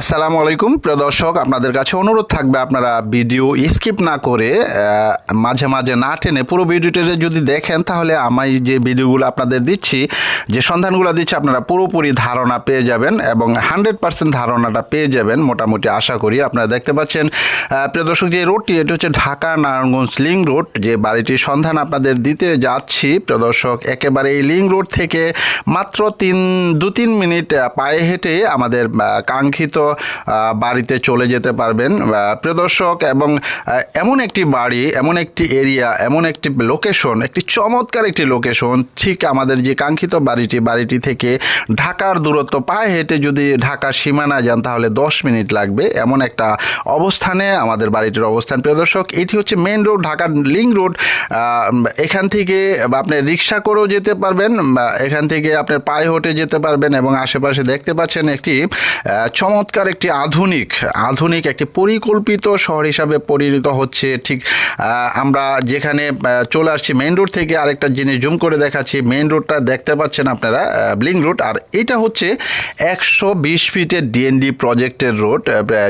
আসসালামু আলাইকুম, প্রিয় দর্শক, আপনাদের কাছে অনুরোধ থাকবে আপনারা ভিডিও স্কিপ না করে মাঝে মাঝে না টেনে পুরো ভিডিওটা যদি দেখেন, তাহলে আমি যে ভিডিওগুলো আপনাদের দিচ্ছি, যে সন্ধানগুলো দিচ্ছি, আপনারা পুরোপুরি ধারণা পেয়ে যাবেন এবং হান্ড্রেড পার্সেন্ট ধারণাটা পেয়ে যাবেন, মোটামুটি আশা করি আপনারা দেখতে পাচ্ছেন। প্রিয় দর্শক, যে রোডটি, এটি হচ্ছে ঢাকা নারায়ণগঞ্জ লিং রোড, যে বাড়িটির সন্ধান আপনাদের দিতে যাচ্ছি, প্রিয় দর্শক, একেবারে এই লিং রোড থেকে মাত্র তিন দু তিন মিনিট পায়ে হেঁটে আমাদের কাঙ্ক্ষিত বাড়িতে চলে যেতে পারবেন। প্রিয় দর্শক এবং এমন একটি বাড়ি এমন একটি এরিয়া এমন একটি লোকেশন একটি চমৎকার একটি লোকেশন ঠিক আমাদের যে কাঙ্ক্ষিত বাড়িটি বাড়িটি থেকে ঢাকার দূরত্ব পায়ে হেঁটে যদি ঢাকার সীমানা যান তাহলে দশ মিনিট লাগবে। এমন একটা অবস্থানে আমাদের বাড়িটির অবস্থান। প্রিয় দর্শক এটি হচ্ছে মেন রোড ঢাকার লিং রোড। এখান থেকে আপনি রিক্সা করেও যেতে পারবেন এখান থেকে আপনার পায়ে হেঁটে যেতে পারবেন এবং আশেপাশে দেখতে পাচ্ছেন একটি আহ, চমৎকার একটি আধুনিক আধুনিক একটি পরিকল্পিত শহর হিসাবে পরিণত হচ্ছে। ঠিক আমরা যেখানে চলে আসছি মেন রোড থেকে আরেকটা জিনিস জুম করে দেখাচ্ছি। মেন রোডটা দেখতে পাচ্ছেন আপনারা ব্লিং রোড আর এটা হচ্ছে একশো বিশ ফিটের ডিএনডি প্রজেক্টের রোড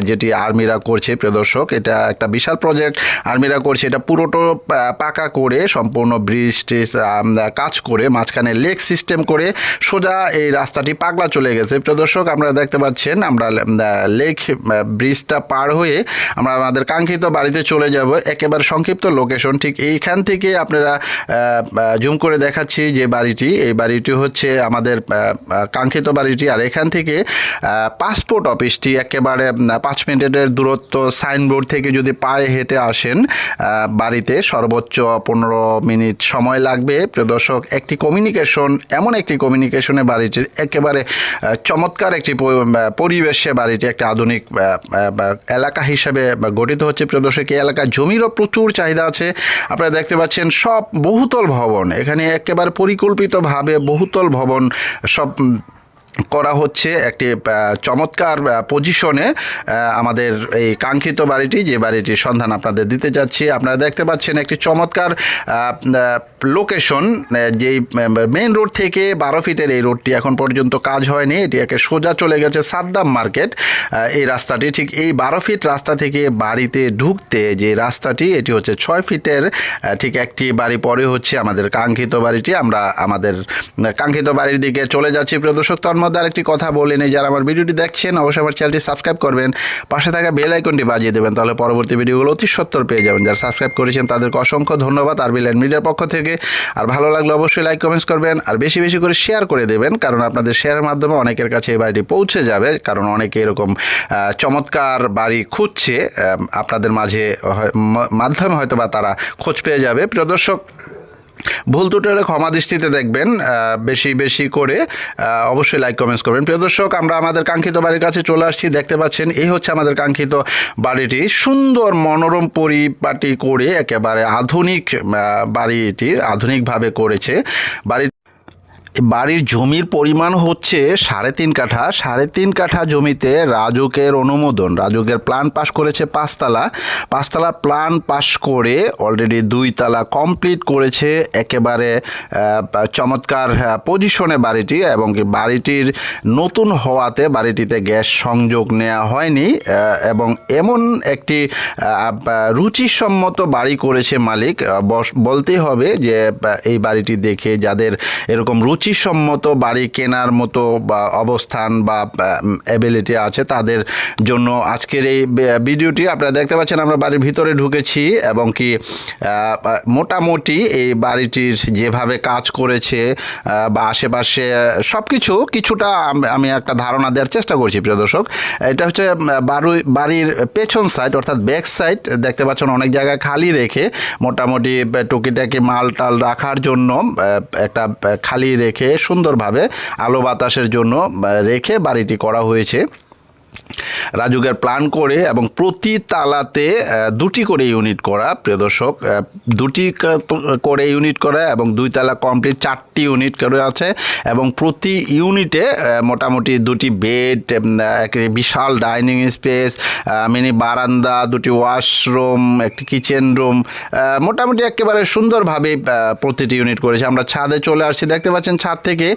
যেটি আর্মিরা করছে প্রদর্শক এটা একটা বিশাল প্রজেক্ট আর্মিরা করছে, এটা পুরোটো পাকা করে, সম্পূর্ণ ব্রিজ ট্রিজ কাজ করে, মাঝখানে লেক সিস্টেম করে সোজা এই রাস্তাটি পাগলা চলে গেছে। প্রদর্শক আমরা দেখতে পাচ্ছেন, আমরা লেক ব্রিজটা পার হয়ে আমরা আমাদের কাঙ্ক্ষিত বাড়িতে চলে যাব। একেবারে সংক্ষিপ্ত লোকেশন ঠিক এইখান থেকে আপনারা জুম করে দেখাচ্ছি যে বাড়িটি। এই বাড়িটি হচ্ছে আমাদের কাঙ্ক্ষিত বাড়িটি। আর এখান থেকে পাসপোর্ট অফিসটি একেবারে পাঁচ মিনিটের দূরত্ব সাইনবোর্ড থেকে যদি পায়ে হেঁটে আসেন বাড়িতে সর্বোচ্চ পনেরো মিনিট সময় লাগবে। প্রিয় দর্শক, একটি কমিউনিকেশন এমন একটি কমিউনিকেশনে বাড়িটির একেবারে চমৎকার একটি পরিবেশে বাড়িটি একটা আধুনিক এলাকা হিসেবে গঠিত হচ্ছে। প্রিয় এই এলাকায় জমিরও প্রচুর চাহিদা আছে। আপনারা দেখতে পাচ্ছেন সব বহুতল ভবন। এখানে একেবারে পরিকল্পিতভাবে বহুতল ভবন সব করা হচ্ছে একটি চমৎকার পজিশনে আমাদের এই কাঙ্ক্ষিত বাড়িটি, যে বাড়িটির সন্ধান আপনাদের দিতে যাচ্ছি। আপনারা দেখতে পাচ্ছেন একটি চমৎকার লোকেশন যেই মেন রোড থেকে বারো ফিটের এই রোডটি এখন পর্যন্ত কাজ হয়নি। এটি একে সোজা চলে গেছে সাদ্দাম মার্কেট। এই রাস্তাটি ঠিক এই বারো ফিট রাস্তা থেকে বাড়িতে ঢুকতে যে রাস্তাটি, এটি হচ্ছে ছয় ফিটের ঠিক একটি বাড়ি। পরে হচ্ছে আমাদের কাঙ্ক্ষিত বাড়িটি। আমরা আমাদের কাঙ্ক্ষিত বাড়ির দিকে চলে যাচ্ছি প্রিয় দর্শক। তার মধ্যে আরেকটি কথা বলে নেই। যারা আমার ভিডিওটি দেখছেন, অবশ্যই আমার চ্যানেলটি সাবস্ক্রাইব করবেন। পাশে থাকা বেল আইকনটি বাজিয়ে দেবেন, তাহলে পরবর্তী ভিডিওগুলো অতি সত্তর পেয়ে যাবেন। যারা সাবস্ক্রাইব করেছেন, তাদেরকে অসংখ্য ধন্যবাদ। আর বিলেন মিডিয়ার পক্ষ থেকে। আর ভালো লাগলে অবশ্যই লাইক, কমেন্টস করবেন। আর বেশি বেশি করে শেয়ার করে দেবেন, কারণ আপনাদের শেয়ারের মাধ্যমে অনেকের কাছে এই বাড়িটি পৌঁছে যাবে। কারণ অনেকে এরকম চমৎকার বাড়ি খুঁজছে আপনাদের মাঝে মাধ্যমে হয়তো বা তারা খোঁজ পেয়ে যাবে। প্রিয় দর্শক ভুল ত্রুটি হলে ক্ষমা দৃষ্টিতে দেখবেন বেশি বেশি করে অবশ্যই লাইক কমেন্টস করবেন। প্রিয় দর্শক, আমরা আমাদের কাঙ্ক্ষিত বাড়ির কাছে চলে আসছি, দেখতে পাচ্ছেন, এই হচ্ছে আমাদের কাঙ্ক্ষিত বাড়িটি। সুন্দর মনোরম পরিপাটি করে একেবারে আধুনিক বাড়িটি আধুনিকভাবে করেছে। বাড়ি বাড়ির জমির পরিমাণ হচ্ছে সাড়ে তিন কাঠা। সাড়ে তিন কাঠা জমিতে রাজুকের অনুমোদন। রাজুকের প্ল্যান পাস করেছে পাঁচতলা। পাঁচতলা প্ল্যান পাস করে অলরেডি দুই তালা কমপ্লিট করেছে একেবারে চমৎকার পজিশনে বাড়িটি এবং বাড়িটির নতুন হওয়াতে বাড়িটিতে গ্যাস সংযোগ নেওয়া হয়নি এবং এমন একটি রুচিসম্মত বাড়ি করেছে মালিক। বলতেই হবে যে এই বাড়িটি দেখে যাদের এরকম রুচিসম্মত বাড়ি কেনার মতো বা অবস্থান বা অ্যাবিলিটি আছে তাদের জন্য আজকের এই ভিডিওটি আপনারা দেখতে পাচ্ছেন আমরা বাড়ির ভিতরে ঢুকেছি এবং কি মোটামুটি এই বাড়িটির যেভাবে কাজ করেছে বা আশেপাশে সব কিছু কিছুটা আমি একটা ধারণা দেওয়ার চেষ্টা করছি প্রিয় দর্শক। এটা হচ্ছে বাড়ি বাড়ির পেছন সাইড অর্থাৎ ব্যাক সাইড দেখতে পাচ্ছেন অনেক জায়গায় খালি রেখে মোটামুটি টুকিটাকি মাল টাল রাখার জন্য একটা খালি রেখে সুন্দরভাবে আলো বাতাসের জন্য রেখে বাড়িটি করা হয়েছে। রাজুকের প্ল্যান করে এবং প্রতি তালাতে দুটি করে ইউনিট করা, প্রিয় দর্শক দুটি করে ইউনিট করা এবং দুই তালা কমপ্লিট চারটি ইউনিট করে আছে এবং প্রতি ইউনিটে মোটামুটি দুটি বেড একটি বিশাল ডাইনিং স্পেস মিনি বারান্দা, দুটি ওয়াশরুম একটি কিচেন রুম মোটামুটি একেবারে সুন্দরভাবে প্রতিটি ইউনিট করেছে। আমরা ছাদে চলে আসছি। দেখতে পাচ্ছেন ছাদ থেকে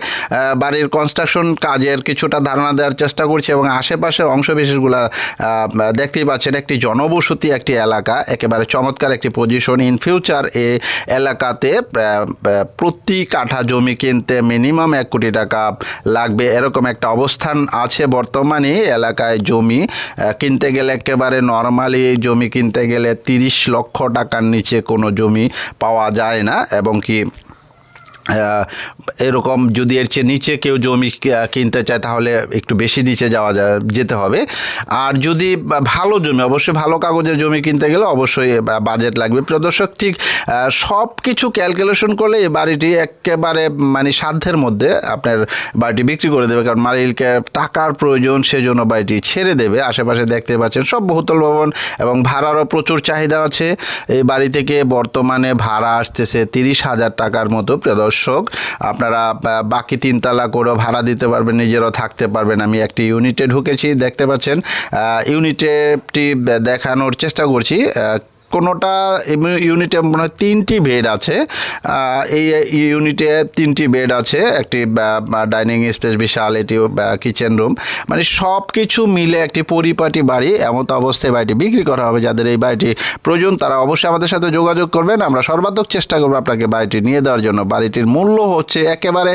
বাড়ির কনস্ট্রাকশন কাজের কিছুটা ধারণা দেওয়ার চেষ্টা করছি এবং আশেপাশে অংশ বিশেষগুলো দেখতেই পাচ্ছেন একটি জনবসতি, একটি এলাকা, একেবারে চমৎকার একটি পজিশন ইন ফিউচার এ এলাকাতে প্রতি কাঠা জমি কিনতে মিনিমাম এক কোটি টাকা লাগবে। এরকম একটা অবস্থান আছে বর্তমানে। এলাকায় জমি কিনতে গেলে একেবারে নর্মালি জমি কিনতে গেলে তিরিশ লক্ষ টাকার নিচে কোনো জমি পাওয়া যায় না। এবং কি এরকম যদি এর চেয়ে নিচে কেউ জমি কিনতে চায়, তাহলে একটু বেশি নিচে যাওয়া যায়, যেতে হবে। আর যদি ভালো জমি, অবশ্যই ভালো কাগজের জমি কিনতে গেলে অবশ্যই বাজেট লাগবে। প্রিয় দর্শক, ঠিক সব কিছু ক্যালকুলেশন করলে এই বাড়িটি একেবারে মানে সাধ্যের মধ্যে আপনার বাড়িটি বিক্রি করে দেবে। কারণ মালিককে টাকার প্রয়োজন, সেজন্য বাড়িটি ছেড়ে দেবে। আশেপাশে দেখতে পাচ্ছেন সব বহুতল ভবন এবং ভাড়ারও প্রচুর চাহিদা আছে। এই বাড়ি থেকে বর্তমানে ভাড়া আসতেছে তিরিশ হাজার টাকার মতো। প্রিয় দর্শক আপনারা বাকি তিনতলা করেও ভাড়া দিতে পারবেন, নিজেরাও থাকতে পারবেন। আমি একটি ইউনিটে ঢুকেছি, দেখতে পাচ্ছেন। ইউনিটেটি দেখানোর চেষ্টা করছি। কোনোটা ইউনিটে মনে হয় তিনটি বেড আছে। এই ইউনিটে তিনটি বেড আছে, একটি ডাইনিং স্পেস বিশাল এটি কিচেন রুম মানে সব কিছু মিলে একটি পরিপাটি বাড়ি, এমত অবস্থায় বাড়িটি বিক্রি করা হবে। যাদের এই বাড়িটি প্রয়োজন, তারা অবশ্যই আমাদের সাথে যোগাযোগ করবেন। আমরা সর্বাত্মক চেষ্টা করব আপনাকে বাড়িটি নিয়ে দেওয়ার জন্য। বাড়িটির মূল্য হচ্ছে একেবারে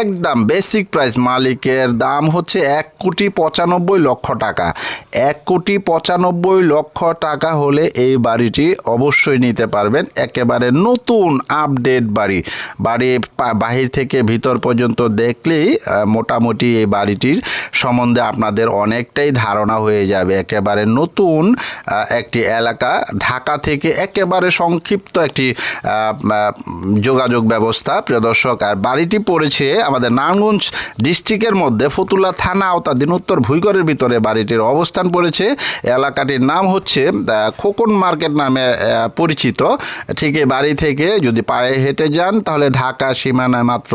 একদম বেসিক প্রাইস মালিকের দাম হচ্ছে এক কোটি পঁচানব্বই লক্ষ টাকা। এক কোটি পঁচানব্বই লক্ষ টাকা হলে এই বাড়িটি অবশ্যই নিতে পারবেন। একেবারে নতুন আপডেট বাড়ি। বাড়ি বাহির থেকে ভিতর পর্যন্ত দেখলেই মোটামুটি এই বাড়িটির সম্বন্ধে আপনাদের অনেকটাই ধারণা হয়ে যাবে। একেবারে নতুন একটি এলাকা। ঢাকা থেকে একেবারে সংক্ষিপ্ত একটি যোগাযোগ ব্যবস্থা, প্রিয় দর্শক। আর বাড়িটি পড়েছে আমাদের নারায়ণগঞ্জ ডিস্ট্রিক্টের মধ্যে, ফতুল্লা থানা আওতাধীন উত্তর ভুইগড়ের ভিতরে বাড়িটির অবস্থান পড়েছে। এলাকাটির নাম হচ্ছে খোকন মার্কেট নামে পরিচিত। ঠিক এই বাড়ি থেকে যদি পায়ে হেঁটে যান তাহলে ঢাকা সীমানায় মাত্র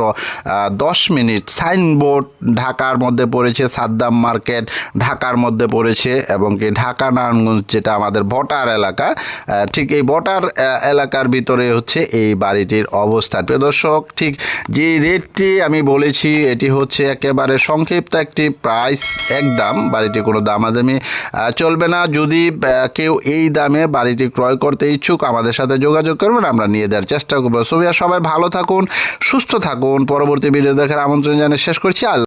দশ মিনিট সাইনবোর্ড ঢাকার মধ্যে পড়েছে সাদ্দাম মার্কেট ঢাকার মধ্যে পড়েছে এবং কি ঢাকা নারায়ণগঞ্জ যেটা আমাদের বটার এলাকা ঠিক এই আহ, এলাকার ভিতরে হচ্ছে এই বাড়িটির অবস্থান প্রিয় দর্শক ঠিক যে রেটটি আমি বলেছি এটি হচ্ছে একেবারে সংক্ষিপ্ত একটি প্রাইস একদম বাড়িটি কোনো দামাদামি চলবে না। যদি কেউ এই দামে বাড়িটি ক্রয় করতে ইচ্ছুক, আমাদের সাথে যোগাযোগ করবেন, আমরা নিয়ে দেওয়ার চেষ্টা করব। সবাই সবাই ভালো থাকুন, সুস্থ থাকুন। পরবর্তী ভিডিও দেখার আমন্ত্রণ জানিয়ে শেষ করছি। আল্লাহ